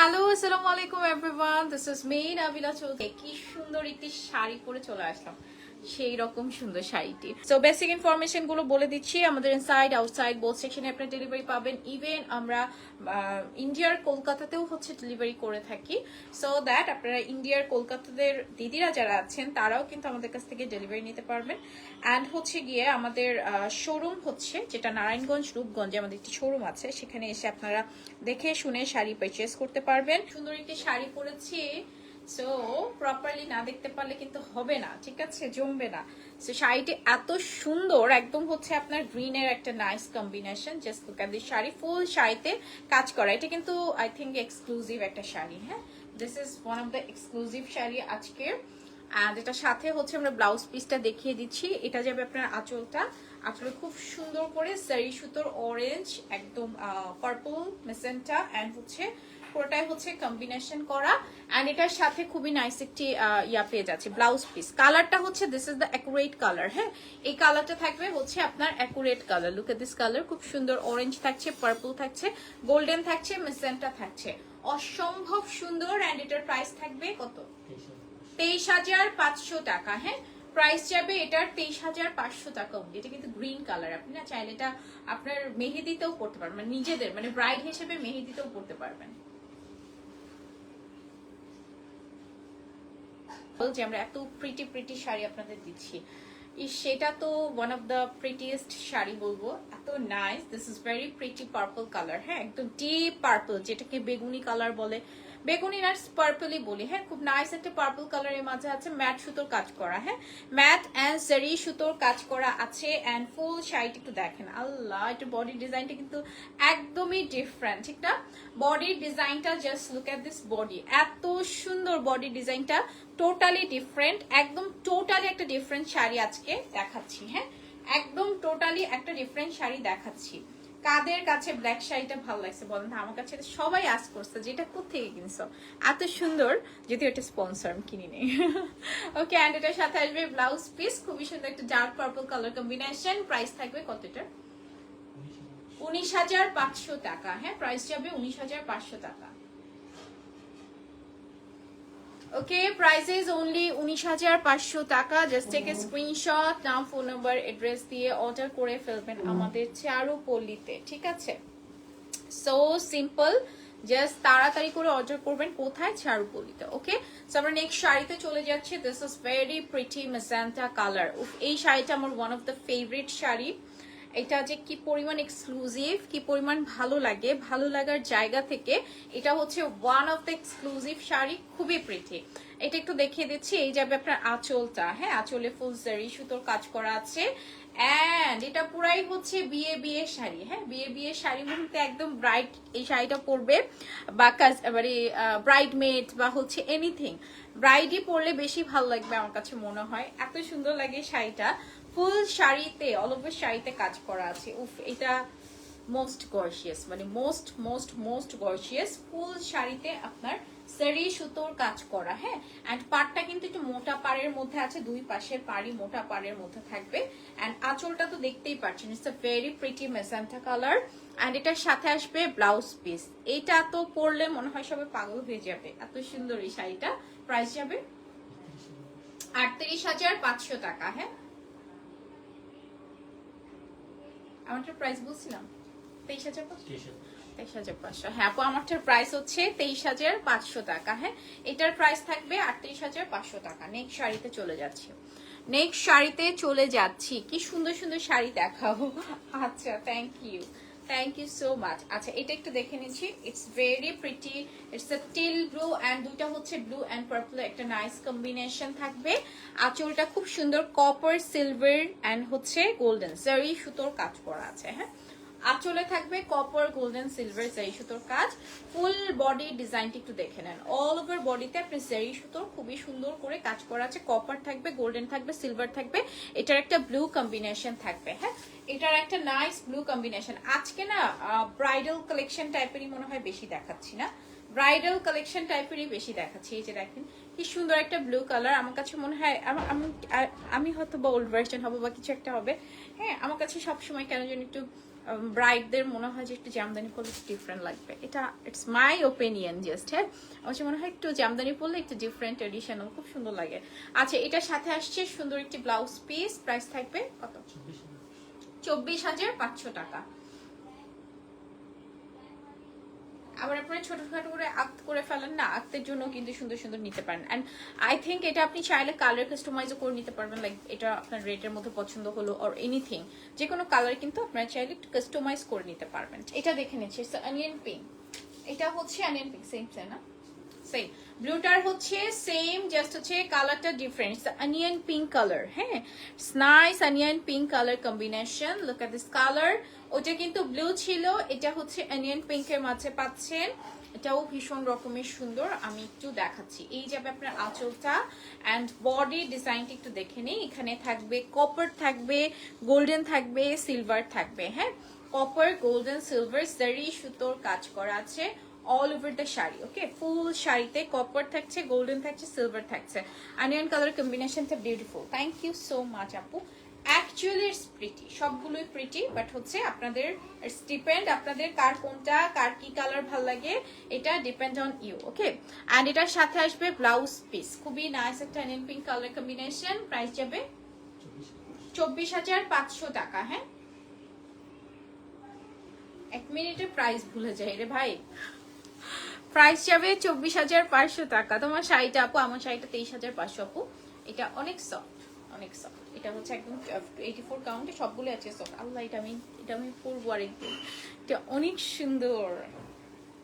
Hello আসসালামু আলাইকুম everyone this is me Nabila Chowdhury কি সুন্দর একটি শাড়ি পরে চলে আসলাম। সেই রকম সুন্দর শাড়িটি। সো বেসিক ইনফরমেশনগুলো বলে দিচ্ছি, আমাদের ইনসাইড আউটসাইড বোথ সেকশনে আপনার ডেলিভারি পাবেন। ইভেন আমরা ইন্ডিয়ার কলকাতাতেও হচ্ছে ডেলিভারি করে থাকি। সো দ্যাট আপনারা ইন্ডিয়ার কলকাতাদের দিদিরা যারা আছেন, তারাও কিন্তু আমাদের কাছ থেকে ডেলিভারি নিতে পারবেন। অ্যান্ড হচ্ছে গিয়ে আমাদের শোরুম হচ্ছে, যেটা নারায়ণগঞ্জ, রূপগঞ্জে আমাদের একটি শোরুম আছে। সেখানে এসে আপনারা দেখে শুনে শাড়ি পারচেস করতে পারবেন। সুন্দর একটি শাড়ি পরেছি। সো প্রপারলি না দেখতে পারলে কিন্তু হবে না, ঠিক আছে? জমবে না। সো শাড়িটি এত সুন্দর, একদম হচ্ছে আপনার গ্রিনের একটা nice combination just look at this sari full শাড়িতে কাজ করা। এটা কিন্তু আই থিঙ্ক এক্সক্লুসিভ একটা শাড়ি হ্যাঁ? This is one of the exclusive sari আজকের অ্যান্ড এটার সাথে হচ্ছে আমরা ব্লাউজ পিসটা দেখিয়ে দিচ্ছি। এটা যাবে আপনার আঁচলটা আঁচলে খুব সুন্দর করে সারি সুতোর অরেঞ্জ একদম পার্পল মেসেন্টা অ্যান্ড হচ্ছে পুরোটাই হচ্ছে কম্বিনেশন করা। অ্যান্ড এটার সাথে খুবই নাইস একটি ইয়া পেয়ে যাচ্ছে ব্লাউজ পিস কালারটা হচ্ছে this is the accurate colour হ্যাঁ? এই কালারটা থাকবে হচ্ছে আপনার accurate colour look at this colour খুব সুন্দর অরেঞ্জ থাকছে পার্পল থাকছে গোল্ডেন থাকছে মেসেন্টা থাকছে। অসম্ভব সুন্দর অ্যান্ড এটার প্রাইস থাকবে কত? তেইশ হাজার পাঁচশো টাকা হ্যাঁ? প্রাইস যাবে এটার তেইশ হাজার পাঁচশো টাকা অব্দি এটা কিন্তু গ্রিন কালার আপনি না চাইলে এটা আপনার মেহেদিতেও পড়তে পারবেন মানে নিজেদের মানে ব্রাইড হিসেবে মেহেদিতেও পড়তে পারবেন। যে আমরা এত প্রিটি প্রিটি শাড়ি আপনাদের দিচ্ছি। সেটা তো one of the prettiest sari বলব। এত nice this is very pretty purple colour হ্যাঁ একদম ডিপ পার্পল যেটাকে বেগুনি কালার বলে। বেগুনি না পার্পলই বলি হ্যাঁ খুব নাইস একটা পার্পল কালারের মাঝে আছে ম্যাট সুতোর কাজ করা হ্যাঁ ম্যাট অ্যান্ড সারি সুতোর কাজ করা আছে অ্যান্ড ফুল শাড়িটি একটু দেখেন, আল্লাহ, এটা বডি ডিজাইনটা কিন্তু একদমই ডিফারেন্ট ঠিক না? বডির ডিজাইনটা just look at this body এত সুন্দর বডি ডিজাইনটা টোটালি ডিফারেন্ট একদম টোটালি একটা ডিফারেন্ট শাড়ি আজকে দেখাচ্ছি হ্যাঁ একদম টোটালি একটা ডিফারেন্ট শাড়ি দেখাচ্ছি। কাদের কাছে ব্ল্যাক শাড়িটা ভালো লাগছে বলেন? আমার কাছে সবাই আস করছে যে যেটা কোথেকে কিনছো? এত সুন্দর যদি এটা স্পন্সর আমি কিনি নেই। ওকে অ্যান্ড এটার সাথে আসবে ব্লাউজ পিস খুবই সুন্দর একটা dark purple colour combination price থাকবে কত এটার? উনিশ হাজার। পাঁচশো টাকা। হ্যাঁ প্রাইস যাবে উনিশ হাজার পাঁচশো টাকা। ওকে প্রাইসেস অনলি উনিশ হাজার পাঁচশো টাকা। জাস্ট টেক এ স্ক্রিনশট নাম ফোন নাম্বার অ্যাড্রেস দিয়ে অর্ডার করে ফেলবেন আমাদের চারুপল্লিতে ঠিক আছে? সো সিম্পল জাস্ট তাড়াতাড়ি করে অর্ডার করবেন কোথায়? চারুপল্লিতে ওকে সো আমরা নেক্সট শাড়িতে চলে যাচ্ছি। This is very pretty magenta colour এই শাড়িটা আমার one of the favourite sari. এটা যে কি পরিমাণ এক্সক্লুসিভ কি পরিমাণ ভালো লাগে, ভালো লাগার জায়গা থেকে এটা হচ্ছে one of the exclusive sari, খুবই প্রিটি এটা একটু দেখিয়ে দিচ্ছি, এই যাবে আপনার আঁচলটা হ্যাঁ আঁচলে ফুল জারি সুতোর কাজ করা আছে। অ্যান্ড এটা পুরাই হচ্ছে বিয়ে বিয়ে শাড়ি হ্যাঁ বিয়ে বিয়ে শাড়ি বলতে একদম ব্রাইট এই শাড়িটা পরবে, বা কাজ মানে ব্রাইড মেড বা হচ্ছে এনিথিং ব্রাইডই পরলে বেশি ভালো লাগবে আমার কাছে মনে হয়। এত সুন্দর লাগে শাড়িটা। ফুল শাড়িতে অল শাড়িতে কাজ করা আছে। উফ, এটা মোস্ট গর্জিয়াস মানে most most most gorgeous full শাড়িতে আপনার সারি সুতোর কাজ করা হ্যাঁ? অ্যান্ড পাড়টা কিন্তু একটু মোটা পাড়ের মধ্যে আছে, দুই পাশের পাড়ি মোটা পাড়ের মধ্যে থাকবে। অ্যান্ড আঁচলটা তো দেখতেই পাচ্ছেন it's a very pretty magenta colour and এটার সাথে আসবে ব্লাউজ পিস এটা তো পরলে মনে হয় সবাই পাগল হয়ে যাবে। এত সুন্দর এই শাড়িটা। প্রাইস যাবে? আটত্রিশ হাজার পাঁচশো টাকা হ্যাঁ? প্রাইস বলছিলাম। তেইশ হাজার তেইশ হাজার পাঁচশো। হ্যাঁ আপু আমারটার প্রাইস হচ্ছে তেইশ হাজার পাঁচশো টাকা হ্যাঁ? এটার প্রাইস থাকবে আটত্রিশ হাজার পাঁচশো টাকা। নেক্সট শাড়িতে চলে যাচ্ছি। নেক্সট শাড়িতে চলে যাচ্ছি। কি সুন্দর সুন্দর শাড়ি দেখাও। আচ্ছা thank you thank you so much আচ্ছা এটা একটু দেখে নিচ্ছি। It's very pretty it's teal blue and দুইটা হচ্ছে ব্লু অ্যান্ড পার্পল একটা নাইস কম্বিনেশন থাকবে। আঁচলটা খুব সুন্দর কপার সিলভার অ্যান্ড হচ্ছে গোল্ডেন সারি সুতোর কাজ করা আছে হ্যাঁ? আঁচলে থাকবে কপার গোল্ডেন সিলভার জারি সুতোর কাজ। ফুল বডি ডিজাইনটি একটু দেখে নেন। অল ওভার বডিতে আপনি জারি সুতোর খুবই সুন্দর করে কাজ করা আছে। কপার থাকবে গোল্ডেন থাকবে সিলভার থাকবে। এটার একটা ব্লু কম্বিনেশন থাকবে হ্যাঁ? এটার একটা নাইস ব্লু কম্বিনেশন আজকে না ব্রাইডাল কালেকশন টাইপেরই মনে হয় বেশি দেখাচ্ছি না। ব্রাইডাল কালেকশন টাইপেরই বেশি দেখাচ্ছি। এই যে দেখেন, কি সুন্দর একটা ব্লু কালার আমার কাছে মনে হয়, আমি আমি হয়তো বা ওল্ড ভার্সন হব বা কিছু একটা হবে। হ্যাঁ আমার কাছে সবসময় কেন যেন একটু ব্রাইডদের মনে হয় যে একটু জামদানি পরলে একটু ডিফারেন্ট লাগবে। এটা ইটস মাই ওপিনিয়ন জাস্ট হ্যাঁ? আমার মনে হয় একটু জামদানি পরলে একটু ডিফারেন্ট ট্রেডিশনাল খুব সুন্দর লাগে। আচ্ছা এটার সাথে আসছে সুন্দর একটি ব্লাউজ পিস প্রাইস থাকবে কত? চব্বিশ হাজার পাঁচশো টাকা। আবার আপনারা ছোটখাটো করে আক্ত করে ফেলেন না আক্তের জন্য কিন্তু সুন্দর সুন্দর নিতে পারেন। অ্যান্ড আই থিঙ্ক এটা আপনি চাইলে কালার কাস্টমাইজও করে নিতে পারবেন লাইক এটা আপনার রেটের মধ্যে পছন্দ হলো অর এনিথিং যে কোনো কালার কিন্তু আপনারা চাইলে কাস্টমাইজ করে নিতে পারবেন। এটা দেখে নিচ্ছি অনিয়ন পিঙ্ক এটা হচ্ছে অনিয়ন পিঙ্ক সেম তাই না? সেম ব্লুটার হচ্ছে সেম জাস্ট হচ্ছে কালারটা ডিফারেন্ট অনিয়ন পিঙ্ক কালার হ্যাঁ? Nice onion pink colour combination look at this colour ওটা কিন্তু ব্লু ছিল, এটা হচ্ছে অনিয়ন পিঙ্কের মাঝে পাচ্ছেন। এটাও ভীষণ রকমের সুন্দর, আমি একটু দেখাচ্ছি। এই যাবে আপনার আঁচলটা অ্যান্ড বডি ডিজাইনটা একটু দেখে নিই। এখানে থাকবে কপার থাকবে গোল্ডেন থাকবে সিলভার থাকবে হ্যাঁ? কপার গোল্ডেন সিলভার জারি সুতোর কাজ করা আছে all over the sari okay full শাড়িতে কপার থাকছে গোল্ডেন থাকছে সিলভার থাকছে। অনিয়ন কালার কম্বিনেশনটা beautiful thank you so much আপু। অ্যাকচুয়ালি ইটস প্রিটি সবগুলোই প্রিটি বাট হচ্ছে আপনাদের ইটস ডিপেন্ড আপনাদের কার কোনটা, কার কি কালার ভালো লাগে, এটা depend on you okay and এটার সাথে আসবে ব্লাউজ পিস খুবই নাইস একটা onion pink colour combination price যাবে চব্বিশ হাজার পাঁচশো টাকা হ্যাঁ? এক মিনিটে প্রাইস ভুলে যাই রে ভাই। প্রাইস যাবে চব্বিশ হাজার পাঁচশো টাকা। তোমার শাড়িটা আপু, আমার শাড়িটা তেইশ হাজার পাঁচশো, আপু। এটা অনেক সফট অনেক সফট এটা হচ্ছে একদম এইটি ফোর কাউন্টে সবগুলো আছে সফট আল্লাহ এটা আমি এটা আমি পরবো আরেকদিন এটা অনেক সুন্দর।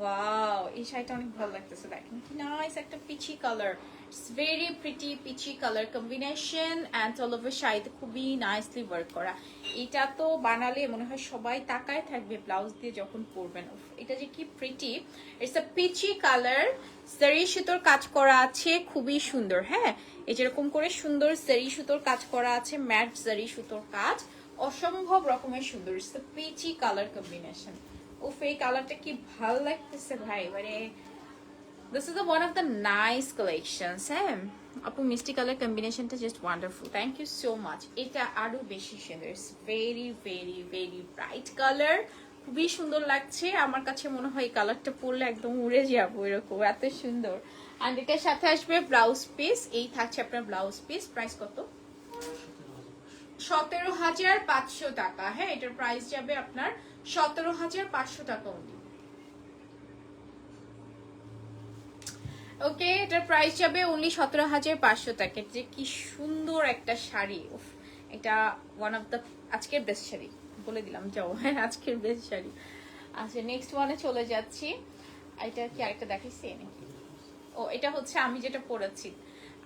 ওয়াও এই শাড়িটা অনেক ভালো লাগতেছে দেখেন। কি নাইস একটা peachy colour it's very pretty peachy colour combination and all over শাড়িতে খুবই নাইসলি ওয়ার্ক করা। এটা তো বানালে মনে হয় সবাই তাকায় থাকবে ব্লাউজ দিয়ে যখন পরবেন। এটা যে কি pretty it's a peachy colour sari সুতোর কাজ করা আছে, খুবই সুন্দর হ্যাঁ? এই যেরকম করে সুন্দর সারি সুতোর কাজ করা আছে, ম্যাট জারি সুতোর কাজ, অসম্ভব রকমের সুন্দর। পিচি কালার কম্বিনেশন উফ, এই কালারটা কি ভালো লাগতেছে ভাই মানে this is one of the nice collections হ্যাঁ? আপু, মিষ্টি কালার কম্বিনেশনটা just wonderful thank you so much এটা আরও বেশি সুন্দর। Very very very bright colour খুবই সুন্দর লাগছে। আমার কাছে মনে হয় কালারটা পরলে একদম উড়ে যাব এরকম। এত সুন্দর। অ্যান্ড এটার সাথে আসবে ব্লাউজ পিস। এই থাকছে আপনার ব্লাউজ পিস। প্রাইস কত? সতেরো হাজার পাঁচশো টাকা। হ্যাঁ এটার প্রাইস যাবে আপনার সতেরো হাজার পাঁচশো টাকা অনলি ওকে এটার প্রাইস যাবে অনলি সতেরো হাজার পাঁচশো টাকা। যে কি সুন্দর একটা শাড়ি। এটা ওয়ান অফ দ্য আজকের বেস্ট শাড়ি। বলে দিলাম, যাও। হ্যাঁ আজকের বেস্ট শাড়ি। আচ্ছা নেক্সট ওয়ানে চলে যাচ্ছি। এটা কি আরেকটা দেখাইছি নাকি? ও, এটা হচ্ছে আমি যেটা পরেছি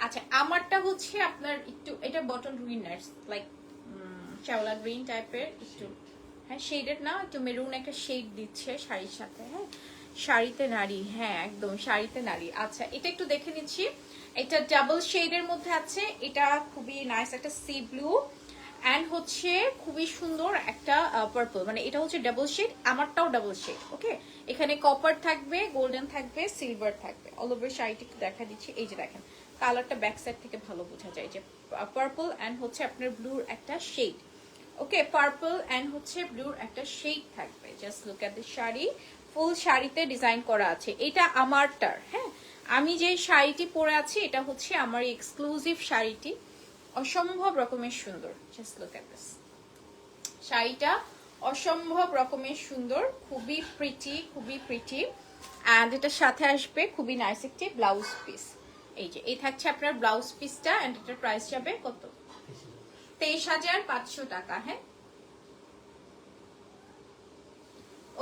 আচ্ছা আমারটা হচ্ছে আপনার একটু, এটা bottle winners like Chawla green টাইপের একটু হ্যাঁ শেডেড না, একটু মেরুন একটা শেড দিচ্ছে শাড়ির সাথে হ্যাঁ। শাড়িতে নারী হ্যাঁ একদম, শাড়িতে নারী। আচ্ছা এটা একটু দেখে নিচ্ছি। এটা ডাবল শেডের মধ্যে আছে, এটা খুবই নাইস একটা সি ব্লু অ্যান্ড হচ্ছে খুবই সুন্দর একটা পার্পল মানে এটা হচ্ছে ডাবল শেড আমারটাও ডাবল শেড ওকে এখানে কপার থাকবে গোল্ডেন থাকবে সিলভার থাকবে। অল ওভার শাড়িটি দেখা দিচ্ছি, এই যে দেখেন কালারটা ব্যাক সাইড থেকে ভালো বোঝা যায় যে পার্পল অ্যান্ড হচ্ছে আপনার ব্লুর একটা শেড ওকে পার্পল অ্যান্ড হচ্ছে ব্লুর একটা শেড থাকবে just look at the sari. Full শাড়িতে ডিজাইন করা আছে, এটা আমারটার হ্যাঁ? আমি যে শাড়িটি পরে আছি, এটা হচ্ছে আমার এক্সক্লুসিভ শাড়িটি অসম্ভব রকমের সুন্দর। জাস্ট লুক অ্যাট দিস শাড়িটা অসম্ভব রকমের সুন্দর, খুবই প্রিটি খুবই প্রিটি অ্যান্ড এটার সাথে আসবে খুবই নাইস একটি ব্লাউজ পিস এই যে, এই থাকছে আপনার ব্লাউজ পিসটা অ্যান্ড এটার প্রাইস যাবে কত? তেইশ হাজার পাঁচশো টাকা হ্যাঁ?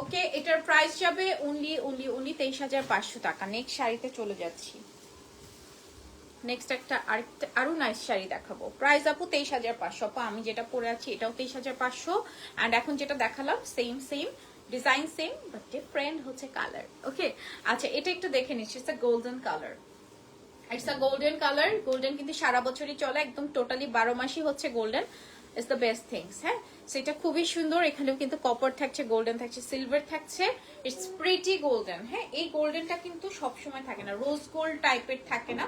ওকে এটার প্রাইস যাবে অনলি অনলি অনলি তেইশ হাজার পাঁচশো টাকা। নেক্সট শাড়িতে চলে যাচ্ছি। নেক্সট একটা আরেকটা, আরও নাইস শাড়ি দেখাবো। প্রাইস আপু তেইশ হাজার পাঁচশো। আপু, আমি যেটা পরে আছি এটাও তেইশ হাজার পাঁচশো। অ্যান্ড এখন যেটা দেখালাম same same design same but different হচ্ছে কালার ওকে আচ্ছা এটা একটু দেখে নিচ্ছি। It's golden colour it's uh golden colour golden কিন্তু সারা বছরই চলে, একদম টোটালি বারো মাসই হচ্ছে golden it's the best things হ্যাঁ? সেটা খুবই সুন্দর। এখানেও কিন্তু কপার থাকছে গোল্ডেন থাকছে সিলভার থাকছে। ইটস প্রিটি গোল্ডেন হ্যাঁ? এই গোল্ডেনটা কিন্তু সবসময় থাকে না। রোজ গোল্ড টাইপের থাকে না।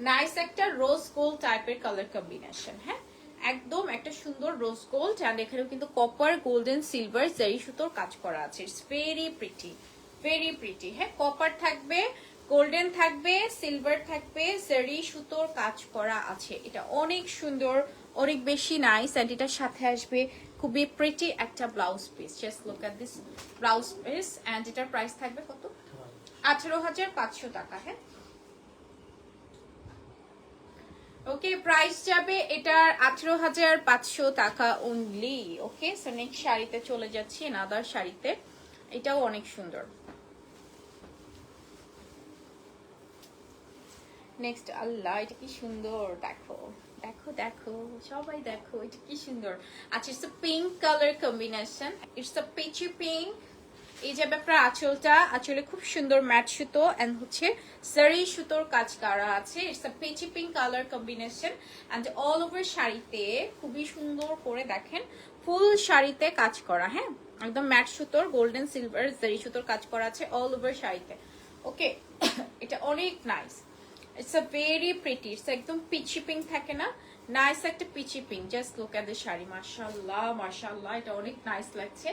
নাইস একটা রোজ গোল্ড টাইপের কালার কম্বিনেশন হ্যাঁ? একদম একটা সুন্দর রোজ গোল্ড অ্যান্ড এখানেও কিন্তু কপার গোল্ডেন সিলভার জারি সুতোর কাজ করা আছে। It's very pretty very pretty হ্যাঁ? কপার থাকবে গোল্ডেন থাকবে সিলভার থাকবে জারি সুতোর কাজ করা আছে। এটা অনেক সুন্দর অনেক বেশি নাইস অ্যান্ড এটার সাথে আসবে খুবই প্রিটি একটা blouse piece just look at this blouse piece and এটার প্রাইস থাকবে কত? আঠারো হাজার পাঁচশো টাকা হ্যাঁ? ওকে প্রাইস যাবে এটার আঠারো হাজার পাঁচশো টাকা অনলি ওকে সো নেক্সট শাড়িতে চলে যাচ্ছি নাদার শাড়িতে। এটাও অনেক সুন্দর। নেক্সট আল্লাহ, এটা কি সুন্দর, দেখো দেখো দেখো, সবাই দেখো, এটা কি সুন্দর। আচ্ছা it's pink colour combination it's peachy pink এই যে ব্যাপার আঁচলটা, আঁচলে খুব সুন্দর ম্যাট সুতো এন্ড হচ্ছে সারি সুতোর কাজ করা আছে। It's uh peachy pink colour combination and all over শাড়িতে খুবই সুন্দর করে দেখেন ফুল শাড়িতে কাজ করা হ্যাঁ? একদম ম্যাট সুতোর গোল্ডেন সিলভার জারি সুতোর কাজ করা আছে অল ওভার শাড়িতে। ওকে এটা অনেক nice it's uh very pretty it's একদম পিচি পিঙ্ক থাকে না। নাইস একটা peachy pink just look at the sari, মাশাআল্লাহ মাশাআল্লাহ, এটা অনেক নাইস লাগছে।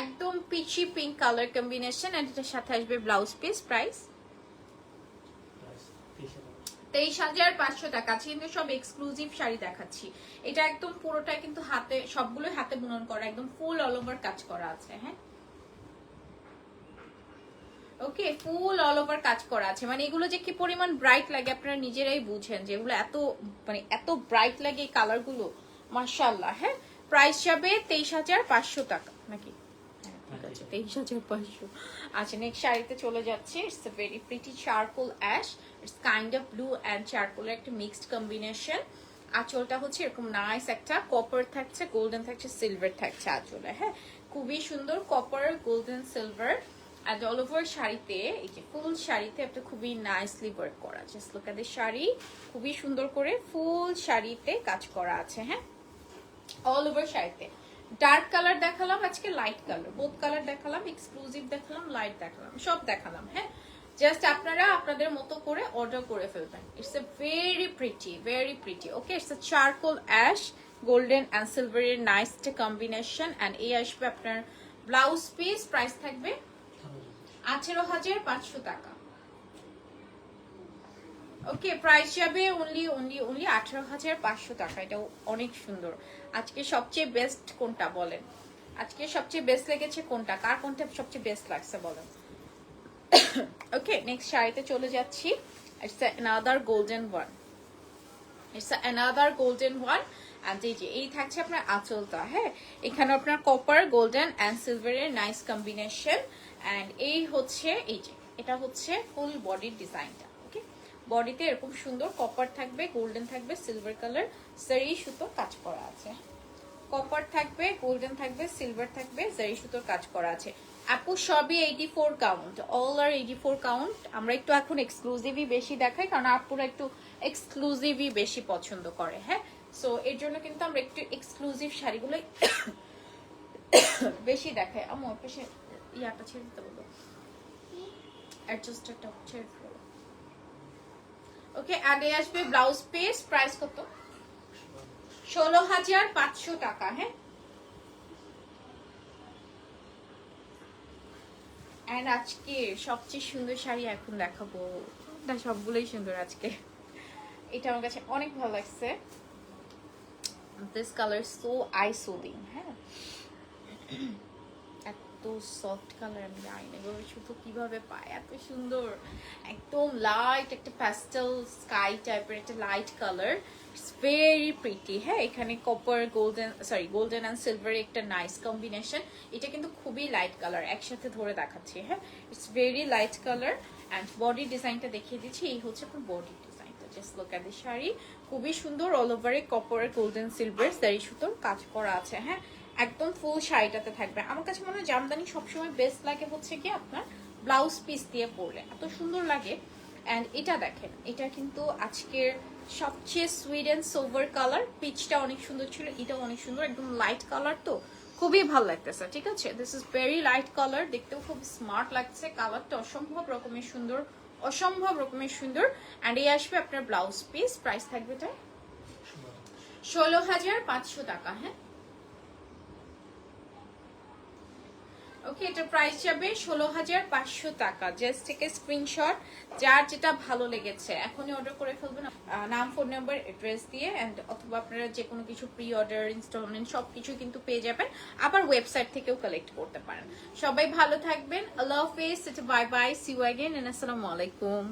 একদম peachy pink colour combination and এটার সাথে আসবে ব্লাউজ পিস প্রাইস তেইশ হাজার পাঁচশো টাকা আছে কিন্তু সব এক্সক্লুসিভ শাড়ি দেখাচ্ছি। এটা একদম পুরোটাই কিন্তু হাতে সবগুলো হাতে বুনন করা, একদম ফুল অল ওভার কাজ করা আছে হ্যাঁ? ওকে ফুল অল ওভার কাজ করা আছে। মানে এগুলো যে কি পরিমাণ ব্রাইট লাগে আপনারা নিজেরাই বুঝেন যে এগুলো এত মানে এত ব্রাইট লাগে এই কালারগুলো মার্শাল্লাহ হ্যাঁ? প্রাইস যাবে তেইশ হাজার পাঁচশো টাকা। নাকি? হ্যাঁ, ঠিক আছে তেইশ হাজার পাঁচশো। আচ্ছা নেক্সট শাড়িতে চলে যাচ্ছে। It's a very pretty charcoal ash it's kind of blue and চারকোলের একটা মিক্সড কম্বিনেশন আঁচলটা হচ্ছে এরকম নাইস একটা কপার থাকছে গোল্ডেন থাকছে সিলভার থাকছে আঁচলে হ্যাঁ? খুবই সুন্দর copper golden silver and all over শাড়িতে, এই যে ফুল শাড়িতে একটা খুবই নাইসলি ওয়ার্ক করা। লুক এট শাড়ি, খুবই সুন্দর করে ফুল শাড়িতে কাজ করা আছে হ্যাঁ? অল ওভার শাড়িতে। ডার্ক কালার দেখালাম, আজকে লাইট কালার বোথ কালার দেখালাম এক্সক্লুসিভ দেখালাম লাইট দেখালাম, সব দেখালাম হ্যাঁ? জাস্ট আপনারা আপনাদের মতো করে অর্ডার করে ফেলবেন। It's a very pretty very pretty okay it's a charcoal ash golden and সিলভারের নাইস কম্বিনেশন অ্যান্ড এই আসবে আপনার ব্লাউজ পিস প্রাইস থাকবে আঠেরো হাজার পাঁচশো টাকা। ওকে প্রাইস যাবে অনলি অনলি অনলি আঠারো হাজার পাঁচশো টাকা। এটাও অনেক সুন্দর। আজকে সবচেয়ে বেস্ট কোনটা বলেন? আজকে সবচেয়ে বেস্ট লেগেছে কোনটা? কার কোনটা সবচেয়ে বেস্ট লাগছে বলেন? ওকে নেক্সট শাড়িতে চলে যাচ্ছি। It's another golden one it's another golden one and এই যে, এই থাকছে আপনার আঁচলটা হ্যাঁ? এখানে আপনার কপার গোল্ডেন অ্যান্ড সিলভারের নাইস কম্বিনেশন অ্যান্ড এই হচ্ছে, এই যে, এটা হচ্ছে ফুল বডির ডিজাইনটা ওকে বডিতে এরকম সুন্দর কপার থাকবে গোল্ডেন থাকবে সিলভার কালার সারি সুতো কাজ করা আছে। কপার থাকবে গোল্ডেন থাকবে সিলভার থাকবে জারি সুতোর কাজ করা আছে। আপু, সবই এইটি ফোর কাউন্ট অল আর এইটি ফোর কাউন্ট আমরা একটু এখন এক্সক্লুসিভই বেশি দেখাই, কারণ আপুরা একটু এক্সক্লুসিভই বেশি পছন্দ করে হ্যাঁ? সো এর জন্য কিন্তু আমরা একটু এক্সক্লুসিভ শাড়িগুলো বেশি দেখাই। আমার পেশে ইয়াটা ছেড়ে দিতে বলব। অ্যাডজাস্টারটা ছেড়ে দিতে বলব। ওকে এ আসবে ব্লাউজ পিস প্রাইস কত? ষোলো হাজার পাঁচশো টাকা হ্যাঁ? অ্যান্ড আজকে সবচেয়ে সুন্দর শাড়ি এখন দেখাবো। না, সবগুলোই সুন্দর আজকে। এটা আমার কাছে অনেক ভালো লাগছে। This colour so I soothing হ্যাঁ। এত সফট কালার শুধু কীভাবে এত সুন্দর। একদম লাইট একটা প্যাস্টেল স্কাই টাইপের একটা লাইট কালার ভেরি প্রিটি হ্যাঁ এখানে copper golden sorry golden and একটা নাইস কম্বিনেশন এটা কিন্তু খুবই লাইট কালার একসাথে ধরে দেখাচ্ছি হ্যাঁ। It's very light colour and body ডিজাইনটা দেখিয়ে দিচ্ছি, এই হচ্ছে আপনার বডি ডিজাইনটা জাস্ট লোক এট শাড়ি খুবই সুন্দর অল ওভারে কপার গোল্ডেন সিলভার দাড়ি সুতোর কাজ করা আছে হ্যাঁ? একদম ফুল শাড়িটাতে থাকবে। আমার কাছে মনে হয় জামদানি সবসময় বেস্ট লাগে হচ্ছে কি আপনার ব্লাউজ পিস দিয়ে পরলে। এত সুন্দর লাগে। অ্যান্ড এটা দেখেন, এটা কিন্তু আজকের সবচেয়ে সুইট অ্যান্ড সোভার কালার পিচটা অনেক সুন্দর ছিল এটা অনেক সুন্দর, একদম লাইট কালার তো। খুবই ভালো লাগতেছে, ঠিক আছে? This is very light colour দেখতেও খুব স্মার্ট লাগছে। কালারটা অসম্ভব রকমের সুন্দর। অসম্ভব রকমের সুন্দর। অ্যান্ড এই আসবে আপনার ব্লাউজ পিস প্রাইস থাকবে তার ষোলো হাজার পাঁচশো টাকা হ্যাঁ? ওকে এটা প্রাইস যাবে ষোলো হাজার পাঁচশো টাকা। জাস্ট থেকে স্ক্রিনশট যার যেটা ভালো লেগেছে। এখনই অর্ডার করে ফেলবেন। নাম ফোন নাম্বার অ্যাড্রেস দিয়ে অ্যান্ড অথবা আপনারা যে কোনো কিছু প্রি অর্ডার ইনস্টলমেন্ট সব কিছু কিন্তু পেয়ে যাবেন। আবার ওয়েবসাইট থেকেও কালেক্ট করতে পারেন। সবাই ভালো থাকবেন। আল্লাহ হাফেজ বাই বাই সিউ আগেন আসসালামু আলাইকুম